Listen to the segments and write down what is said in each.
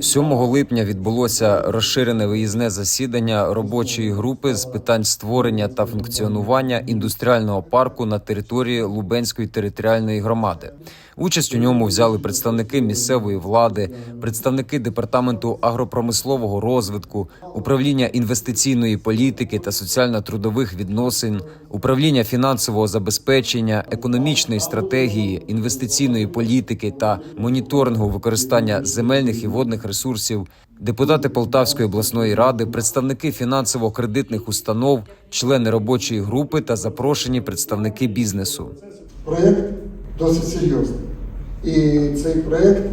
7 липня відбулося розширене виїзне засідання робочої групи з питань створення та функціонування індустріального парку на території Лубенської територіальної громади. Участь у ньому взяли представники місцевої влади, представники департаменту агропромислового розвитку, управління інвестиційної політики та соціально-трудових відносин, управління фінансового забезпечення, економічної стратегії, інвестиційної політики та моніторингу використання земельних і водних ресурсів, депутати Полтавської обласної ради, представники фінансово-кредитних установ, члени робочої групи та запрошені представники бізнесу. Проєкт досить серйозний. І цей проєкт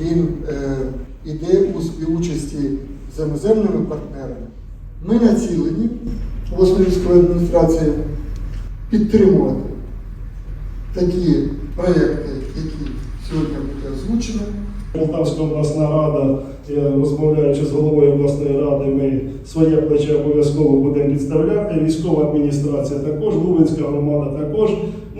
він йде іде у співучасті з іноземними партнерами. Ми націлені Восманівської адміністрації підтримувати такі проєкти, які будуть. Полтавська обласна рада, розмовляючи з головою обласної ради, ми своє плече обов'язково будемо підставляти. Військова адміністрація також, Лубенська громада також.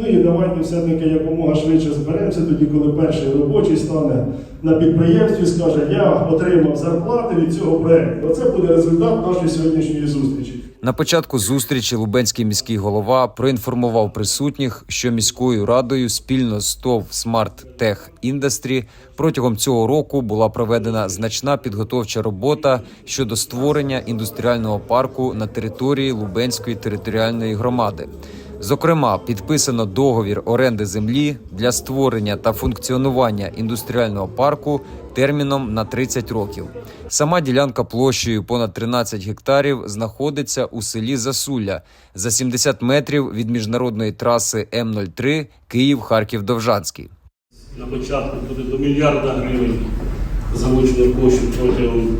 Ну і давайте все-таки якомога швидше зберемося тоді, коли перший робочий стане на підприємстві скаже, я отримав зарплати від цього проєкту. Оце буде результат нашої сьогоднішньої зустрічі. На початку зустрічі Лубенський міський голова проінформував присутніх, що міською радою спільно з ТОВ Smart Tech Industry протягом цього року була проведена значна підготовча робота щодо створення індустріального парку на території Лубенської територіальної громади. Зокрема, підписано договір оренди землі для створення та функціонування індустріального парку терміном на 30 років. Сама ділянка площею понад 13 гектарів знаходиться у селі Засулля за 70 метрів від міжнародної траси М03 Київ-Харків-Довжанський. На початку буде до мільярда гривень залучено коштів протягом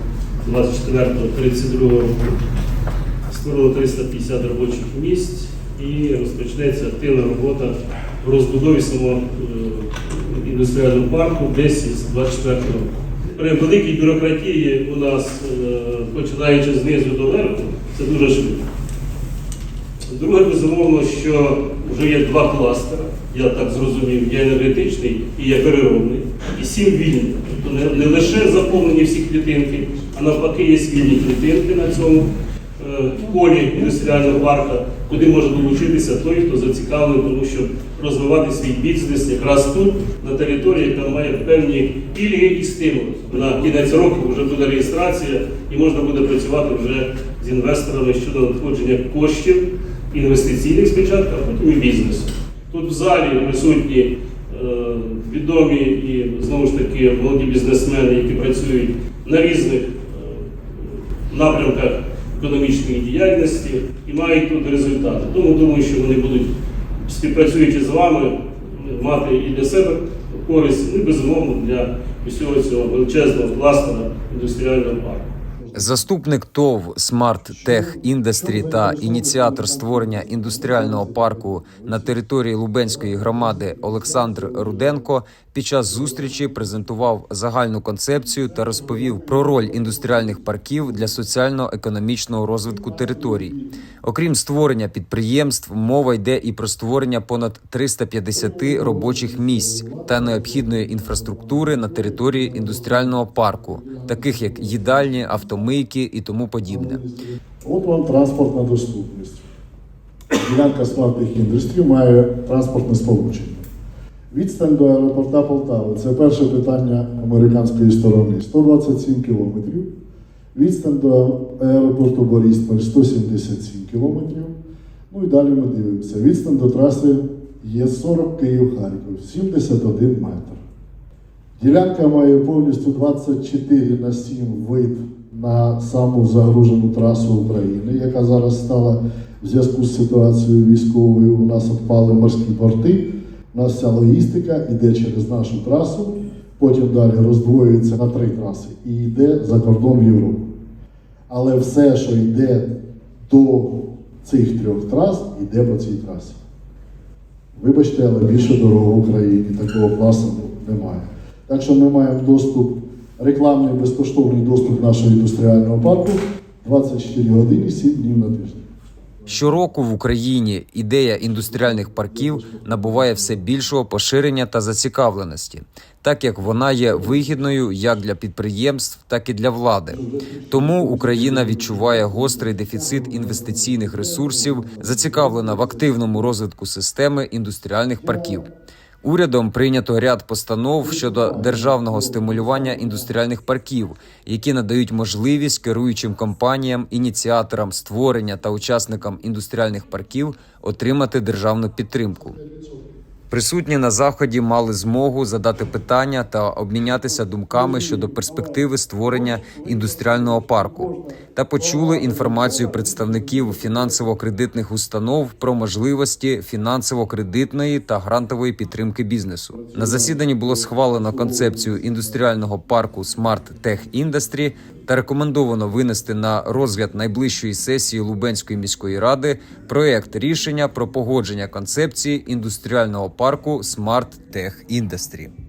24-32 року. Створено 350 робочих місць і розпочнеться активна робота в розбудові самого е, індустріального парку десь з 24 року. При великій бюрократії у нас, е, починаючи знизу до верху, це дуже швидко. Друге, безумовно, що вже є два кластери, я так зрозумів, є енергетичний і є переробний, і сім вільних. Тобто не, лише заповнені всі клітинки, а навпаки є вільні клітинки на цьому е, полі індустріального парка, куди може долучитися той, хто зацікавлений, тому що розвивати свій бізнес якраз тут, на території, яка має певні пільги і стимули. На кінець року вже буде реєстрація і можна буде працювати вже з інвесторами щодо надходження коштів інвестиційних спочатку, а потім і бізнесу. Тут в залі присутні е, відомі і знову ж таки молоді бізнесмени, які працюють на різних е, напрямках економічної діяльності і мають тут результати. Тому думаю, що вони будуть, співпрацюючи з вами, мати і для себе користь, ну і безумовно для усього цього величезного кластера індустріального парку. Заступник ТОВ Smart Tech Industry та ініціатор створення індустріального парку на території Лубенської громади Олександр Руденко під час зустрічі презентував загальну концепцію та розповів про роль індустріальних парків для соціально-економічного розвитку територій. Окрім створення підприємств, мова йде і про створення понад 350 робочих місць та необхідної інфраструктури на території індустріального парку, таких як їдальні, автомийки і тому подібне. От вам транспортна доступність. Ділянка смартних індустрій має транспортне сполучення. Відстань до аеропорта Полтави це перше питання американської сторони 127 кілометрів. Відстань до аеропорту Борисполь 177 кілометрів. Ну і далі ми дивимося. Відстань до траси Є40 Київ-Харків 71 метр. Ділянка має повністю 24 на 7 вид на саму загружену трасу України, яка зараз стала в зв'язку з ситуацією військовою. У нас відпали морські порти. У нас вся логістика йде через нашу трасу, потім далі роздвоюється на три траси і йде за кордон в Європу. Але все, що йде до цих трьох трас, йде по цій трасі. Вибачте, але більше дорого в Україні такого класу немає. Так що ми маємо доступ, рекламний безкоштовний доступ нашого індустріального парку 24 години 7 днів на тиждень. Щороку в Україні ідея індустріальних парків набуває все більшого поширення та зацікавленості, так як вона є вигідною як для підприємств, так і для влади. Тому Україна відчуває гострий дефіцит інвестиційних ресурсів, зацікавлена в активному розвитку системи індустріальних парків. Урядом прийнято ряд постанов щодо державного стимулювання індустріальних парків, які надають можливість керуючим компаніям, ініціаторам створення та учасникам індустріальних парків отримати державну підтримку. Присутні на заході мали змогу задати питання та обмінятися думками щодо перспективи створення індустріального парку та почули інформацію представників фінансово-кредитних установ про можливості фінансово-кредитної та грантової підтримки бізнесу. На засіданні було схвалено концепцію індустріального парку Smart Tech Industry та рекомендовано винести на розгляд найближчої сесії Лубенської міської ради проект рішення про погодження концепції індустріального парку Smart Tech Industry.